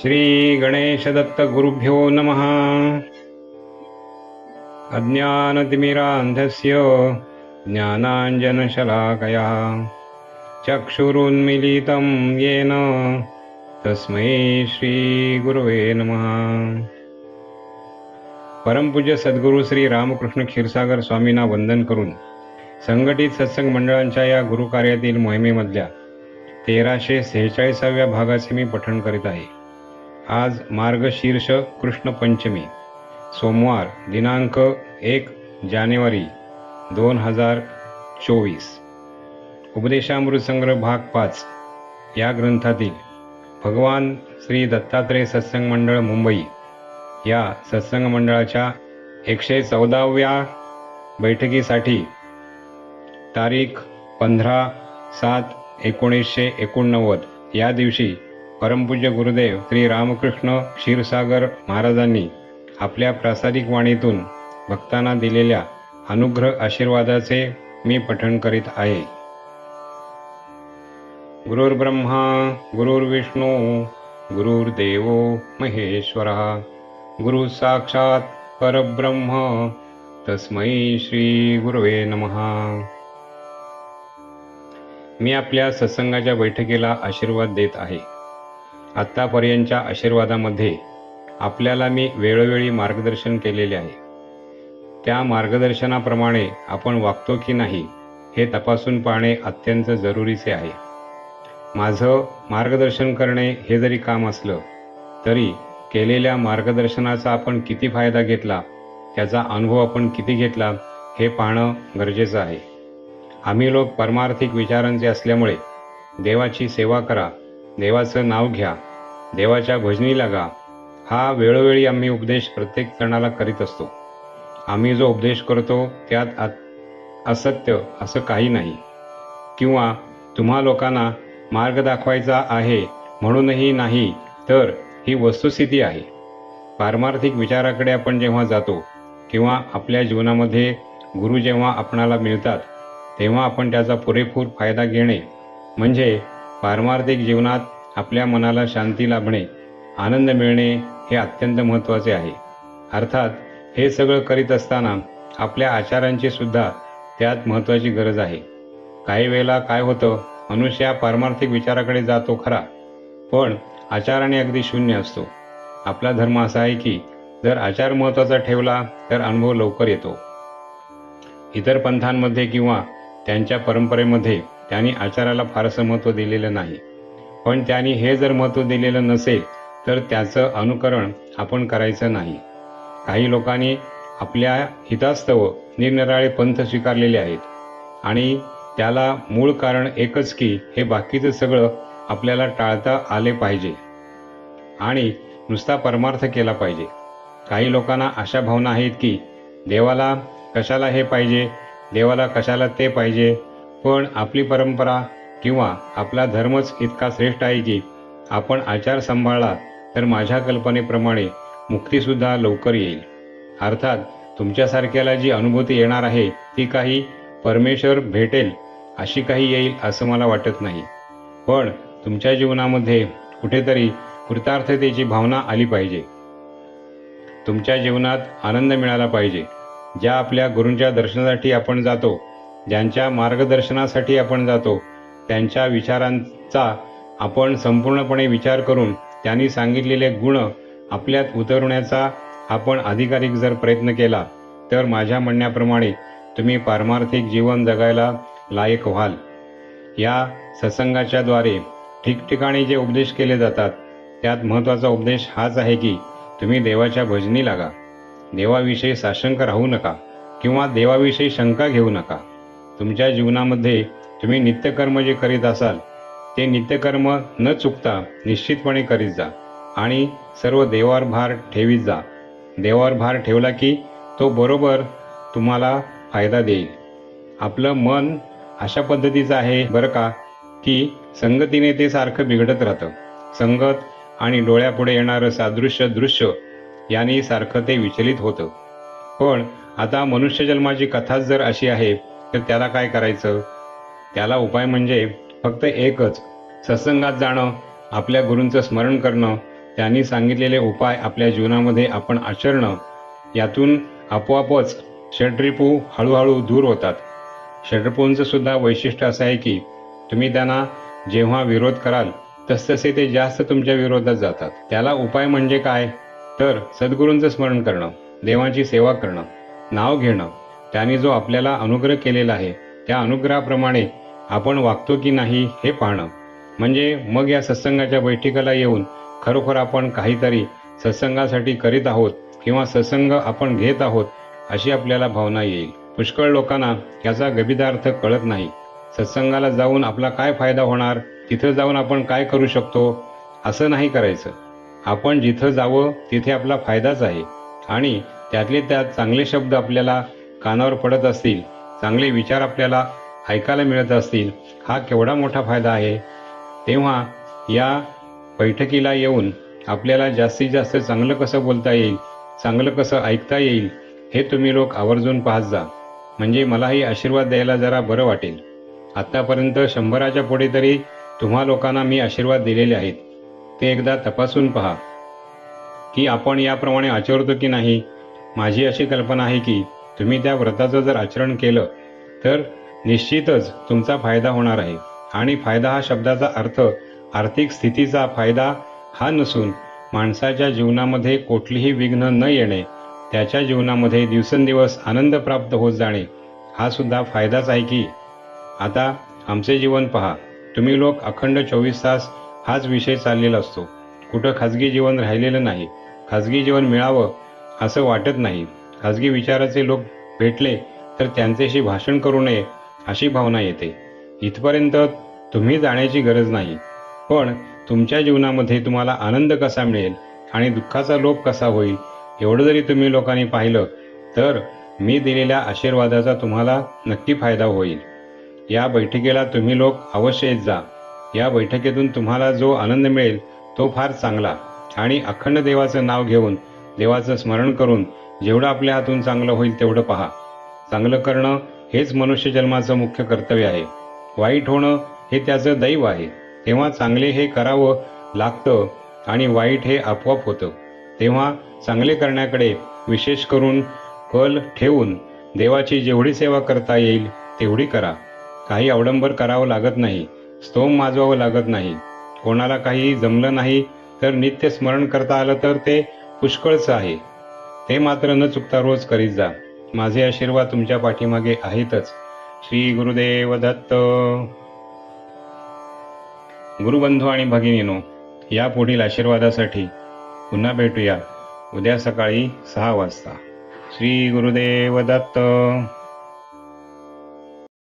श्री गणेशदत्त गुरुभ्यो नमः। अज्ञानतिमिरान्धस्य ज्ञानाञ्जनशलाकया चक्षुरुन्मिलितं येन तस्मै श्रीगुरवे नमः। परमपूज्य सद्गुरू श्री रामकृष्ण क्षीरसागर स्वामींना वंदन करून संघटित सत्संग मंडळांच्या या गुरुकार्यातील मोहिमेमधल्या तेराशे सेहेचाळीसाव्या भागाचे मी पठण करीत आहे. आज मार्गशीर्ष कृष्ण पंचमी सोमवार दिनांक एक जानेवारी दोन हजार चोवीस. उपदेशामृत संग्रह भाग पाच. या ग्रंथातील भगवान श्री दत्तात्रय सत्संग मंडळ मुंबई या सत्संग मंडळाच्या एकशे चौदाव्या बैठकीसाठी तारीख पंधरा सात एकोणीसशे एकोणनव्वद. या दिवशी परमपूज्य गुरुदेव श्री रामकृष्ण क्षीरसागर महाराजांनी आपल्या प्रासादिक वाणीतून भक्तांना दिलेल्या अनुग्रह आशीर्वादाचे मी पठण करीत आहे. गुरुर्ब्रह्मा गुरुर्विष्णू गुरुर्देव महेश्वरा गुरु साक्षात परब्रह्म तस्मै श्री गुरवे नमः. मी आपल्या सत्संगाच्या बैठकीला आशीर्वाद देत आहे. आत्तापर्यंतच्या आशीर्वादामध्ये आपल्याला मी वेळोवेळी मार्गदर्शन केलेले आहे. त्या मार्गदर्शनाप्रमाणे आपण वागतो की नाही हे तपासून पाहणे अत्यंत जरुरीचे आहे. माझं मार्गदर्शन करणे हे जरी काम असलं तरी केलेल्या मार्गदर्शनाचा आपण किती फायदा घेतला त्याचा अनुभव आपण किती घेतला हे पाहणं गरजेचं आहे. आम्ही लोक परमार्थिक विचारांचे असल्यामुळे देवाची सेवा करा देवाचं नाव घ्या. देवाच्या भजनी लागा हा वेळोवेळी आम्ही उपदेश प्रत्येक जणाला करीत असतो. आम्ही जो उपदेश करतो त्यात असत्य असं काही नाही. किंवा तुम्हा लोकांना मार्ग दाखवायचा आहे म्हणूनही नाही तर ही वस्तुस्थिती आहे. पारमार्थिक विचाराकडे आपण जेव्हा जातो किंवा आपल्या जीवनामध्ये गुरु जेव्हा आपणाला मिळतात तेव्हा आपण त्याचा पुरेपूर फायदा घेणे म्हणजे पारमार्थिक जीवनात आपल्या मनाला शांती लाभणे आनंद मिळणे हे अत्यंत महत्त्वाचे आहे. अर्थात हे सगळं करीत असताना आपल्या आचारांची सुद्धा त्यात महत्त्वाची गरज आहे. काही वेळेला काय होतं मनुष्य हा पारमार्थिक विचाराकडे जातो खरा पण आचाराने अगदी शून्य असतो. आपला धर्म असा आहे की जर आचार महत्त्वाचा ठेवला तर अनुभव लवकर येतो. इतर पंथांमध्ये किंवा त्यांच्या परंपरेमध्ये त्यांनी आचाराला फारसं महत्त्व दिलेलं नाही. पण त्याने हे जर महत्त्व दिलेलं नसेल तर त्याचं अनुकरण आपण करायचं नाही. काही लोकांनी आपल्या हितास्तव निरनिराळे पंथ स्वीकारलेले आहेत. आणि त्याला मूळ कारण एकच की हे बाकीचं सगळं आपल्याला टाळता आले पाहिजे. आणि नुसता परमार्थ केला पाहिजे. काही लोकांना अशा भावना आहेत की देवाला कशाला हे पाहिजे देवाला कशाला ते पाहिजे पण आपली परंपरा किंवा आपला धर्मच इतका श्रेष्ठ आहे की आपण आचार सांभाळला तर माझ्या कल्पनेप्रमाणे मुक्तीसुद्धा लवकर येईल. अर्थात तुमच्यासारख्याला जी अनुभूती येणार आहे ती काही परमेश्वर भेटेल अशी काही येईल असं मला वाटत नाही. पण तुमच्या जीवनामध्ये कुठेतरी कृतार्थतेची भावना आली पाहिजे. तुमच्या जीवनात आनंद मिळाला पाहिजे. ज्या आपल्या गुरूंच्या दर्शनासाठी आपण जातो ज्यांच्या मार्गदर्शनासाठी आपण जातो त्यांच्या विचारांचा आपण संपूर्णपणे विचार करून त्यांनी सांगितलेले गुण आपल्यात उतरवण्याचा आपण अधिकाधिक जर प्रयत्न केला तर माझ्या म्हणण्याप्रमाणे तुम्ही पारमार्थिक जीवन जगायला लायक व्हाल. या सत्संगाच्या द्वारे ठिकठिकाणी जे उपदेश केले जातात त्यात महत्त्वाचा उपदेश हाच आहे की तुम्ही देवाच्या भजनी लागा. देवाविषयी साशंक राहू नका किंवा देवाविषयी शंका घेऊ नका. तुमच्या जीवनामध्ये तुम्ही नित्यकर्म जे करीत असाल ते नित्यकर्म न चुकता निश्चितपणे करीत जा आणि सर्व देवावर भार ठेवीत जा. देवावर भार ठेवला की तो बरोबर तुम्हाला फायदा देईल. आपलं मन अशा पद्धतीचं आहे बरं का की संगतीने ते सारखं बिघडत राहतं. संगत आणि डोळ्यापुढे येणारं सादृश्य दृश्य यांनी सारखं ते विचलित होतं. पण आता मनुष्य जन्माची कथाच जर अशी आहे तर त्याला काय करायचं? त्याला उपाय म्हणजे फक्त एकच सत्संगात जाणं आपल्या गुरूंचं स्मरण करणं त्यांनी सांगितलेले उपाय आपल्या जीवनामध्ये आपण आचरणं यातून आपोआपच षड्रिपू हळूहळू दूर होतात. षड्रिपूंचं सुद्धा वैशिष्ट्य असं आहे की तुम्ही त्यांना जेव्हा विरोध कराल तसतसे ते जास्त तुमच्या विरोधात जातात. त्याला उपाय म्हणजे काय? तर सद्गुरूंचं स्मरण करणं देवाची सेवा करणं नाव घेणं त्याने जो आपल्याला अनुग्रह केलेला आहे त्या अनुग्रहाप्रमाणे आपण वागतो की नाही हे पाहणं. म्हणजे मग या सत्संगाच्या बैठकीला येऊन खरोखर आपण काहीतरी सत्संगासाठी करीत आहोत किंवा सत्संग आपण घेत आहोत अशी आपल्याला भावना येईल. पुष्कळ लोकांना याचा गभिदार्थ कळत नाही. सत्संगाला जाऊन आपला काय फायदा होणार? तिथं जाऊन आपण काय करू शकतो? असं नाही करायचं. आपण जिथं जावं तिथे आपला फायदाच आहे. आणि त्यातले त्यात चांगले शब्द आपल्याला कानावर पडत असतील चांगले विचार आपल्याला ऐकायला मिळत असतील हा केवढा मोठा फायदा आहे? तेव्हा या बैठकीला येऊन आपल्याला जास्तीत जास्त चांगलं कसं बोलता येईल चांगलं कसं ऐकता येईल हे तुम्ही लोक आवर्जून पाहत जा. म्हणजे मलाही आशीर्वाद द्यायला जरा बरं वाटेल. आत्तापर्यंत शंभराच्या पुढे तरी तुम्हा लोकांना मी आशीर्वाद दिलेले आहेत. ते एकदा तपासून पहा. की आपण याप्रमाणे आचरतो की नाही? माझी अशी कल्पना आहे की तुम्ही त्या व्रताचं जर आचरण केलं तर निश्चितच तुमचा फायदा होणार आहे. आणि फायदा हा शब्दाचा अर्थ आर्थिक स्थितीचा फायदा हा नसून माणसाच्या जीवनामध्ये कुठलीही विघ्न न येणे त्याच्या जीवनामध्ये दिवसेंदिवस आनंद प्राप्त होत जाणे हा सुद्धा फायदाच आहे की. आता आमचे जीवन पहा. तुम्ही लोक अखंड चोवीस तास हाच विषय चाललेला असतो. कुठं खाजगी जीवन राहिलेलं नाही. खाजगी जीवन मिळावं असं वाटत नाही. खाजगी विचाराचे लोक भेटले तर त्यांच्याशी भाषण करू नये अशी भावना येते. इथपर्यंत तुम्ही जाण्याची गरज नाही. पण तुमच्या जीवनामध्ये तुम्हाला आनंद कसा मिळेल आणि दुःखाचा लोप कसा होईल एवढं जरी तुम्ही लोकांनी पाहिलं तर मी दिलेल्या आशीर्वादाचा तुम्हाला नक्की फायदा होईल. या बैठकीला तुम्ही लोक अवश्य येत जा. या बैठकीतून तुम्हाला जो आनंद मिळेल तो फार चांगला. आणि अखंड देवाचं नाव घेऊन देवाचं स्मरण करून जेवढं आपल्या हातून चांगलं होईल तेवढं पहा. चांगलं करणं हेच मनुष्य जन्माचं मुख्य कर्तव्य आहे. वाईट होणं हे त्याचं दैव आहे. तेव्हा चांगले हे करावं लागतं आणि वाईट हे आपोआप होतं. तेव्हा चांगले करण्याकडे विशेष करून कल ठेवून देवाची जेवढी सेवा करता येईल तेवढी करा. काही अवडंबर करावं लागत नाही. स्तोम माजवावं लागत नाही. कोणाला काही जमलं नाही तर नित्य स्मरण करता आलं तर ते पुष्कळचं आहे. ते मात्र न चुकता रोज करीत जा. माझे आशीर्वाद तुमच्या पाठीमागे आहेतच. श्री गुरुदेव दत्त. गुरुबंधू आणि भगिनीनो या पुढील आशीर्वादासाठी पुन्हा भेटूया. उद्या सकाळी सहा वाजता. श्री गुरुदेव दत्त.